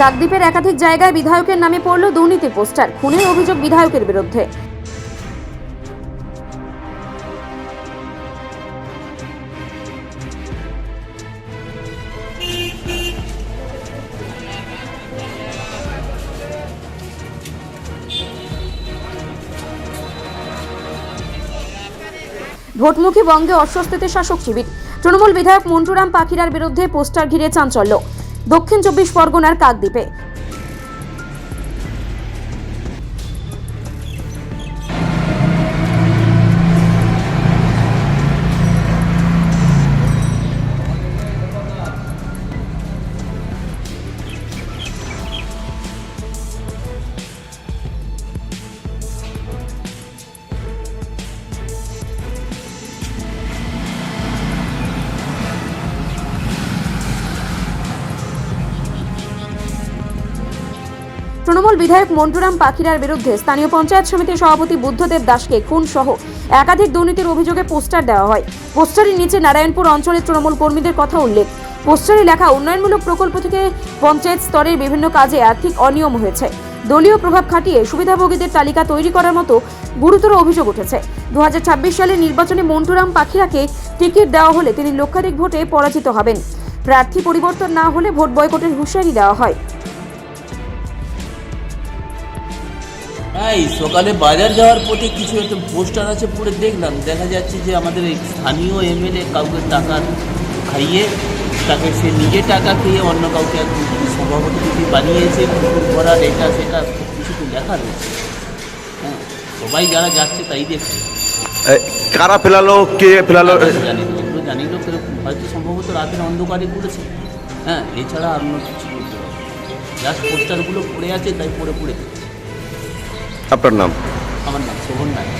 কাকদ্বীপের একাধিক জায়গায় বিধায়কের নামে পড়ল দুর্নীতির পোস্টার, খুনের অভিযোগ বিধায়কের বিরুদ্ধে। ভোটমুখী বঙ্গে অস্বস্তিতে শাসক শিবির। তৃণমূল বিধায়ক মন্টুরাম পাখিরার বিরুদ্ধে পোস্টার ঘিরে চাঞ্চল্য। দক্ষিণ চব্বিশ পরগনার কাকদ্বীপে। তৃণমূল বিধায়ক মন্টুরাম পাখিরার বিরুদ্ধে স্থানীয় পঞ্চায়েত সমিতির সভাপতি বুদ্ধদেব দাসকে খুন সহ একাধিক দুর্নীতির অভিযোগে পোস্টার দেওয়া হয়। পোস্টারের নিচে নারায়ণপুর অঞ্চলের তৃণমূল কর্মীদের কথা উল্লেখ। পোস্টারে লেখা, উন্নয়নমূলক প্রকল্প থেকে পঞ্চায়েত স্তরের বিভিন্ন কাজে আর্থিক অনিয়ম হয়েছে। দলীয় প্রভাব খাটিয়ে সুবিধাভোগীদের তালিকা তৈরি করার মতো গুরুতর অভিযোগ উঠেছে। দু হাজার ছাব্বিশ সালের নির্বাচনে মন্টুরাম পাখিরাকে টিকিট দেওয়া হলে তিনি লক্ষাধিক ভোটে পরাজিত হবেন। প্রার্থী পরিবর্তন না হলে ভোট বয়কটের হুঁশিয়ারি দেওয়া হয়। এই সকালে বাজার যাওয়ার পথে কিছু একটা পোস্টার আছে পড়ে দেখলাম। দেখা যাচ্ছে যে আমাদের এই স্থানীয় এমএলএ কাউকে টাকা খাইয়ে তাকে সে নিজে টাকা খেয়ে অন্য কাউকে এক সভাপতি কিছু বানিয়েছে পুকুর ভরার এটা সেটা কিছু তো লেখা রয়েছে। হ্যাঁ সবাই যারা যাচ্ছে তাই দেখছে। কারা ফেলালো কে ফেলালো? জানি এগুলো জানি না সেরকম হয়তো সম্ভবত রাতের অন্ধকারে করেছে। হ্যাঁ এছাড়া আর অন্য কিছু বলতে পারব জাস্ট পোস্টারগুলো পড়ে আছে তাই পড়ে পড়ে। দেখছি। আপনার নাম? আমার নাম শোভন নায়ক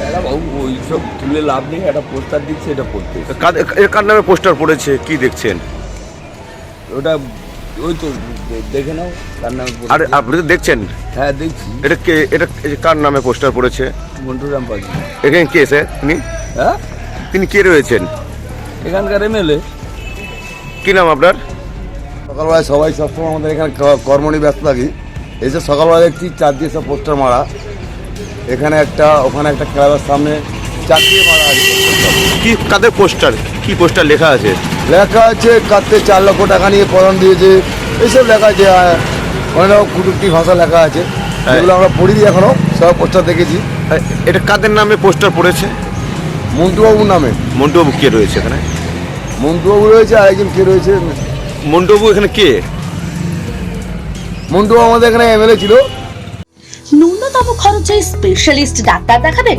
দাদা বাবু ওইসব তুলে লাভ নেই একটা পোস্টার দিচ্ছে এটা পড়তে। কার- কার নামে পোস্টার পড়েছে? কি দেখছেন? ওটা ওই তো দেখে নাও নামে পড়েছে। আর আপনি তো দেখছেন? হ্যাঁ দেখছি। এটা কে এটা কার নামে পোস্টার পড়েছে? মন্টুরাম পাখি এখানে কে স্যার? তিনি? হ্যাঁ? তিনি কে রয়েছেন? এখানকার এমএলএ কি নাম আপনার? সকালবেলায় সবাই সবসময় আমাদের এখানে কর্ম নিয়ে ব্যস্ত থাকি। এসে সকালবেলা দেখছি চার দিয়ে সব পোস্টার মারা। এখানে একটা ওখানে একটা ক্লাবের সামনে চার দিয়ে মারা আছে। কি কাদের পোস্টার? কি পোস্টার লেখা আছে? লেখা আছে কাটতে চার লক্ষ টাকা নিয়ে প্রদান দিয়েছে। এইসব লেখা আছে অনেক রকম কুটুক্তি ভাষা লেখা আছে। এগুলো আমরা পড়িনি এখনও সব পোস্টার দেখেছি। এটা কাদের নামে পোস্টার পড়েছে? মন্টুবাবুর নামে। মন্টুবাবু কে রয়েছে এখানে? মন্টুবাবু রয়েছে আর একজন কে রয়েছে? মন্টুবাবু এখানে কে? মন্টুবাবু আমাদের এখানে এমএলএ ছিল। ন্যূনতম খরচে স্পেশালিস্ট ডাক্তার দেখাবেন?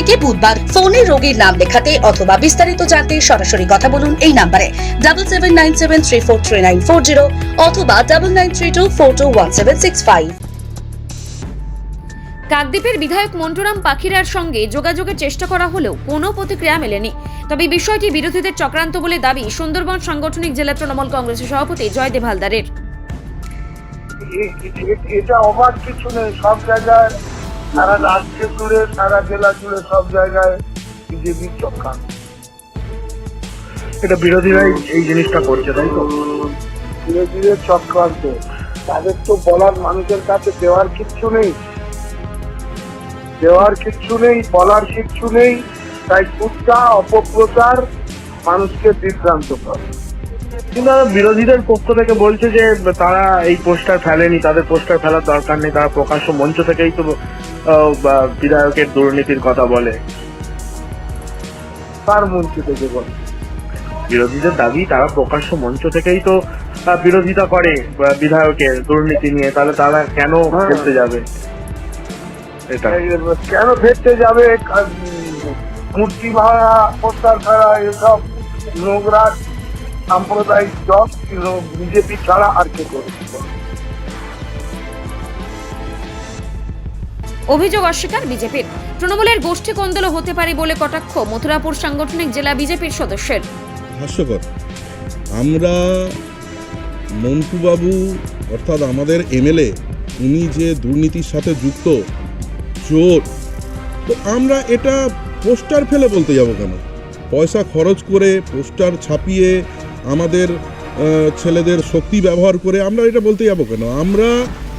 বুধবার ফোনে রোগীর নাম লেখাতে অথবা বিস্তারিত জানতে সরাসরি কথা বলুন এই নাম্বারে। Double seven nine seven three four three nine four zero অথবা double nine three two four two one seven six five কাকদ্বীপের বিধায়ক মন্টুরাম পাখিরার সঙ্গে যোগাযোগের চেষ্টা করা হলেও কোনো প্রতিক্রিয়া মেলেনি। তবে বিষয়টি বিরোধীদের চক্রান্ত বলে দাবি সুন্দরবন সাংগঠনিক জেলা তৃণমূল কংগ্রেসের সভাপতি জয়দেব হালদারের। এ- এ- এটা অবাক কিছু নেই। সব জায়গায় সারা রাজ্য জুড়ে সারা জেলা জুড়ে সব জায়গায় বিজেপির চক্রান্ত এটা বিরোধীরাই এই জিনিসটা করছে তাই তো? বিরোধীদের চক্রান্ত। তাদের তো বলার মানুষের কাছে দেওয়ার কিচ্ছু নেই। দেওয়ার কিচ্ছু নেই বলার কিচ্ছু নেই। তাই কুৎসা অপপ্রচার মানুষকে বিভ্রান্ত করে। কিন্তু বিরোধীদের পক্ষ থেকে বলছে যে তারা এই পোস্টার ফেলেনি তাদের পোস্টার ফেলার দরকার নেই তারা প্রকাশ্য মঞ্চ থেকেই তো বিধায়কের দুর্নীতির কথা বলে। তার মঞ্চ থেকে বলে। বিরোধীদের দাবি তারা প্রকাশ্য মঞ্চ থেকেই তো বিরোধিতা করে বিধায়কের দুর্নীতি নিয়ে। তাহলে তারা কেন ফেলতে যাবে? কেন ফেলতে যাবে? মূর্তি ভাড়া পোস্টার ভাড়া এসব নোংরা সাম্প্রদায়িক দল বিজেপি ছাড়া আর কে করবে? অভিযোগ অস্বীকার বিজেপির। তৃণমূলের গোষ্ঠী কোন্দল হতে পারে বলে কটাক্ষ মথুরাপুর সাংগঠনিক জেলা বিজেপির সদস্যের। হাস্যকর। আমরা মন্টুবাবু, অর্থাৎ আমাদের এমএলএ, উনি যে দুর্নীতির সাথে যুক্ত, চোর, তো আমরা এটা পোস্টার ফেলে বলতে যাব কেন? পয়সা খরচ করে পোস্টার ছাপিয়ে আমাদের ছেলেদের শক্তি ব্যবহার করে আমরা এটা বলতে যাব কেন? আমরা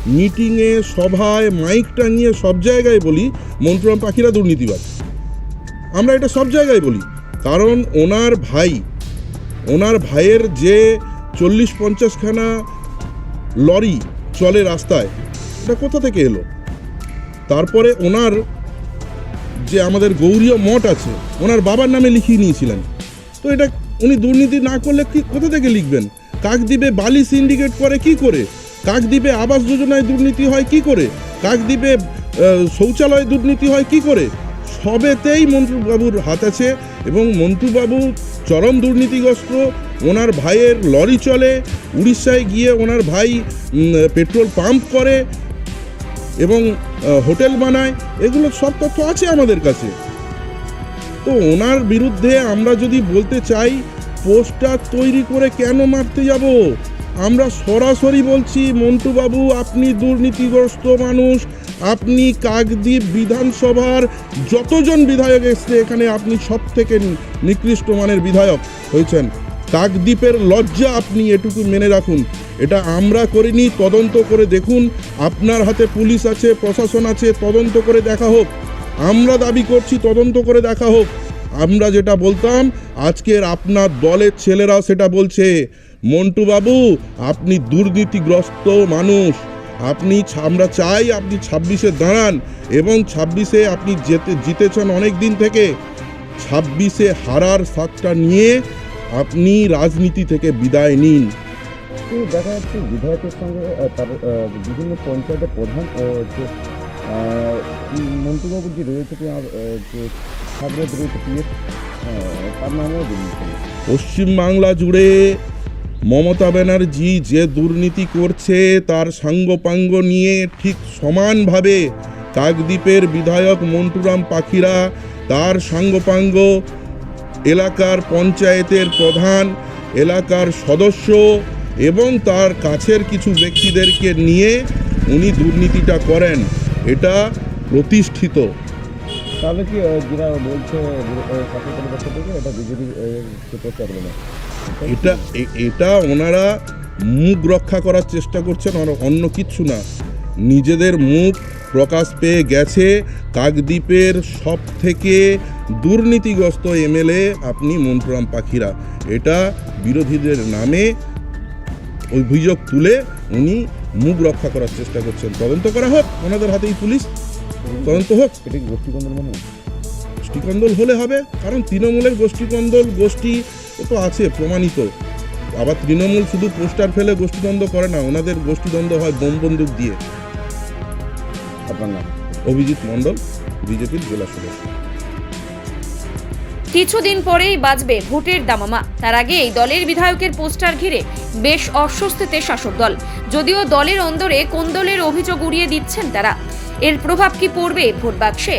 মিটিংয়ে, সভায় মাইক টাঙিয়ে সব জায়গায় বলি, মন্টুরাম পাখিরা দুর্নীতিবাদ আমরা এটা সব জায়গায় বলি। কারণ ওনার ভাই, ওনার ভাইয়ের যে চল্লিশ পঞ্চাশখানা লরি চলে রাস্তায়, এটা কোথা থেকে এলো? তারপরে ওনার যে আমাদের গৌরীয় মঠ আছে, ওনার বাবার নামে লিখিয়ে নিয়েছিলেন। তো এটা উনি দুর্নীতি না করলে কি কোথা থেকে লিখবেন? কাকদ্বীপে বালি সিন্ডিকেট করে কি করে? কাকদ্বীপে আবাস যোজনায় দুর্নীতি হয় কি করে? কাকদ্বীপে শৌচালয় দুর্নীতি হয় কি করে? সবেতেই মন্টুবাবুর হাত আছে এবং মন্টুবাবু চরম দুর্নীতিগ্রস্ত। ওনার ভাইয়ের লরি চলে, উড়িষ্যায় গিয়ে ওনার ভাই পেট্রোল পাম্প করে এবং হোটেল বানায়। এগুলো সব তথ্য আছে আমাদের কাছে। তো ওনার বিরুদ্ধে আমরা যদি বলতে চাই, পোস্টার তৈরি করে কেন মারতে যাব? আমরা সরাসরি বলছি, মন্টুবাবু, আপনি দুর্নীতিগ্রস্ত মানুষ, আপনি কাকদ্বীপ বিধানসভার যতজন বিধায়ক এসছে এখানে আপনি সব থেকে নিকৃষ্ট মানের বিধায়ক হয়েছেন। কাকদ্বীপের লজ্জা আপনি এটুকু মেনে রাখুন। এটা আমরা করিনি, তদন্ত করে দেখুন। আপনার হাতে পুলিশ আছে, প্রশাসন আছে, তদন্ত করে দেখা হোক। আমরা দাবি করছি, তদন্ত করে দেখা হোক। আমরা যেটা বলতাম, আজকের আপনার দলের ছেলেরা সেটা বলছে। মন্টু বাবু আপনি দুর্নীতিগ্রস্ত মানুষ। আপনি আমরা চাই আপনি ছাব্বিশে দাঁড়ান এবং ছাব্বিশে আপনি যেতে জিতেছেন অনেক দিন থেকে। ছাব্বিশে হারার স্বাদটা নিয়ে আপনি রাজনীতি থেকে বিদায় নিন। তো দেখা যাচ্ছে বিধায়কের সঙ্গে তার বিভিন্ন পঞ্চায়েতের প্রধান আহ, মন্টুবাবু যে রয়েছে যে রয়েছে তার নামেও পশ্চিমবাংলা জুড়ে মমতা ব্যানার্জি যে দুর্নীতি করছে তার সাঙ্গপাঙ্গ নিয়ে ঠিক সমানভাবে কাকদ্বীপের বিধায়ক মন্টুরাম পাখিরা তার সাঙ্গপাঙ্গ এলাকার পঞ্চায়েতের প্রধান এলাকার সদস্য এবং তার কাছের কিছু ব্যক্তিদেরকে নিয়ে উনি দুর্নীতিটা করেন এটা প্রতিষ্ঠিত তাহলে কি যারা বলছে এটা বিজেপি এটা এটা ওনারা মুখ রক্ষা করার চেষ্টা করছেন, আর অন্য কিচ্ছু না। নিজেদের মুখ প্রকাশ পেয়ে গেছে কাকদ্বীপের সব থেকে দুর্নীতিগ্রস্ত এমএলএ আপনি মন্টুরাম পাখিরা। এটা বিরোধীদের নামে অভিযোগ তুলে উনি মুখ রক্ষা করার চেষ্টা করছেন। তদন্ত করা হোক, ওনাদের হাতেই পুলিশ। তদন্ত হোক। এটা কি মনে হয়? গোষ্ঠীকন্দল হলে হবে কারণ তৃণমূলের গোষ্ঠীকন্দল গোষ্ঠী তো আছে প্রমাণিত। আবার তৃণমূল শুধু পোস্টার ফেলে গোষ্ঠীদ্বন্দ্ব করে না ওনাদের গোষ্ঠীদ্বন্দ্ব হয় বোম বন্দুক দিয়ে। আপনার নাম? অভিজিৎ মণ্ডল বিজেপির জেলা সদস্য। কিছুদিন পরেই বাজবে ভোটের দামামা। তার আগে এই দলের বিধায়কের পোস্টার ঘিরে বেশ অস্বস্তিতে শাসক দল। যদিও দলের অন্দরে কোন দলের অভিযোগ উড়িয়ে দিচ্ছেন তারা। এর প্রভাব কি পড়বে ভোট বাক্সে